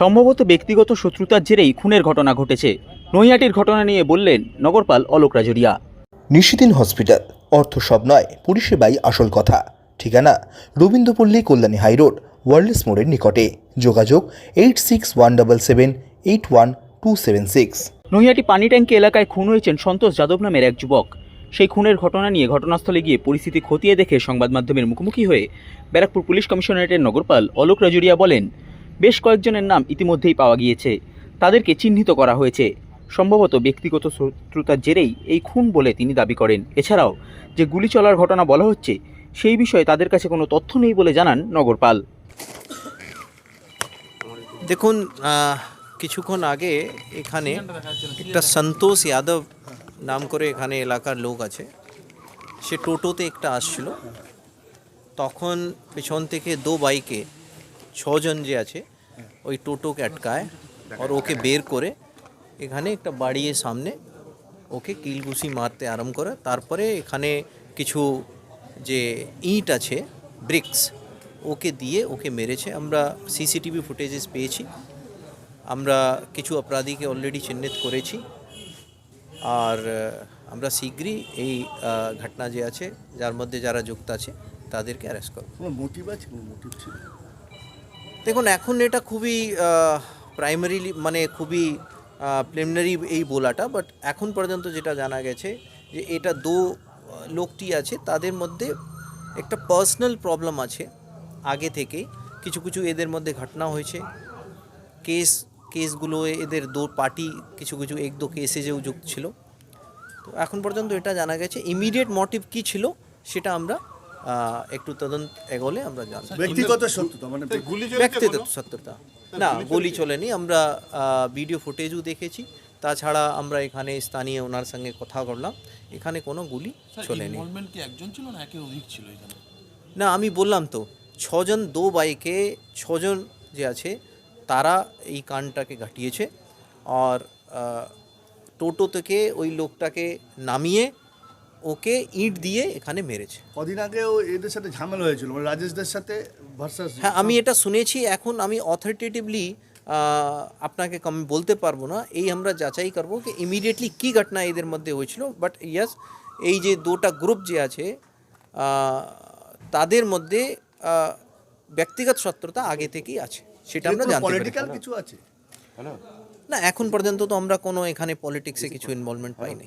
সম্ভবত ব্যক্তিগত শত্রুতার জেরেই খুনের ঘটনা ঘটেছে। নৈহাটির ঘটনা নিয়ে বললেন নগরপাল অলোক রাজরিয়া। নিশিদিন হসপিটাল অর্থ সব নয় পরিষেবাই আসল কথা। ঠিকানা রবীন্দ্রপল্লী কল্যাণী হাইরোড ওয়ার্ল্ডস মোড়ের নিকটে। যোগাযোগ eight six one double seven eight one two seven six. Naihati পানি ট্যাঙ্কি এলাকায় খুন হয়েছেন সন্তোষ যাদব নামের এক যুবক। সেই খুনের ঘটনা নিয়ে ঘটনাস্থলে গিয়ে পরিস্থিতি খতিয়ে দেখে সংবাদ মাধ্যমের মুখোমুখি হয়ে ব্যারাকপুর পুলিশ কমিশনারেটের নগরপাল অলোক রাজুরিয়া বলেন বেশ কয়েকজনের নাম ইতিমধ্যেই পাওয়া গিয়েছে। তাদেরকে চিহ্নিত করা হয়েছে। সম্ভবত ব্যক্তিগত শত্রুতার জেরেই এই খুন বলে তিনি দাবি করেন। এছাড়াও, যে গুলি চলার ঘটনা বলা হচ্ছে, সেই বিষয়ে তাদের কাছে কোনো তথ্য নেই বলে জানান নগরপাল। দেখুন কিছুক্ষণ আগে এখানে একটা সন্তোষ যাদব নাম করে এখানে এলাকার লোক আছে। সে টোটোতে একটা আসছিল। তখন পেছন থেকে দো বাইকে ছজন যে আছে ওই টোটোকে আটকায় আর ওকে বের করে এখানে একটা বাড়ির সামনে ওকে কিলঘুষি মারতে আরম্ভ করে। তারপরে এখানে কিছু যে ইট আছে ব্রিক্স ওকে দিয়ে ওকে মেরেছে। আমরা সিসিটিভি ফুটেজেস পেয়েছি। আমরা কিছু অপরাধীকে অলরেডি চিহ্নিত করেছি। আর আমরা শীঘ্রই এই ঘটনা যে আছে যার মধ্যে যারা যুক্ত আছে তাদেরকে অ্যারেস্ট করব। মোটিভ আছে? মোটিভ ছিল? দেখুন, এখন এটা খুবই প্রাইমারিলি মানে খুবই প্রিলিমিনারি এই বলাটা বাট এখন পর্যন্ত যেটা জানা গেছে যে এটা দো লোকটি আছে, তাদের মধ্যে একটা পার্সোনাল প্রবলেম আছে আগে থেকেই। কিছু কিছু এদের মধ্যে ঘটনা হয়েছে। কেস কেসগুলো এদের দো পার্টি কিছু কিছু এক দো কেসে যেও যুক্ত ছিল। তো এখন পর্যন্ত এটা জানা গেছে। ইমিডিয়েট মোটিভ কী ছিল, সেটা আমরা একটু তদন্ত এগোলে আমরা জানতে ব্যক্তিগত শত্রুতা মানে ব্যক্তিগত সত্যতা। না গুলি চলেনি। আমরা ভিডিও ফুটেজও দেখেছি। তাছাড়া আমরা এখানে স্থানীয় ওনার সঙ্গে কথা বললাম। এখানে কোনো গুলি চলেনি। একজন ছিল না একের অধিক ছিল এখানে? না আমি বললাম তো ছজন দো বাইকে ছজন যে আছে তারা এই কানটাকে ঘটিয়েছে। আর টোটো থেকে ওই লোকটাকে নামিয়ে ওকে ইট দিয়ে এখানে মেরেছে। কদিন আগেও এদের সাথে ঝামেলা হয়েছিল মানে রাজেশদের সাথে ভার্সাস হ্যাঁ আমি এটা শুনেছি এখন আমি অথরিটেটিভলি আপনাকে কম বলতে পারব না এই আমরা যাচাই করব কি ইমিডিয়েটলি কী ঘটনা এদের মধ্যে হয়েছিল বাট ইয়াস এই যে দুটা গ্রুপ যে আছে তাদের মধ্যে ব্যক্তিগত শত্রুতা আগে থেকেই আছে সেটা আমরা জানতে পারি পলিটিক্যাল কিছু আছে? না এখন পর্যন্ত তো আমরা কোনো এখানে পলিটিক্সে কিছু ইনভলভমেন্ট পাইনি।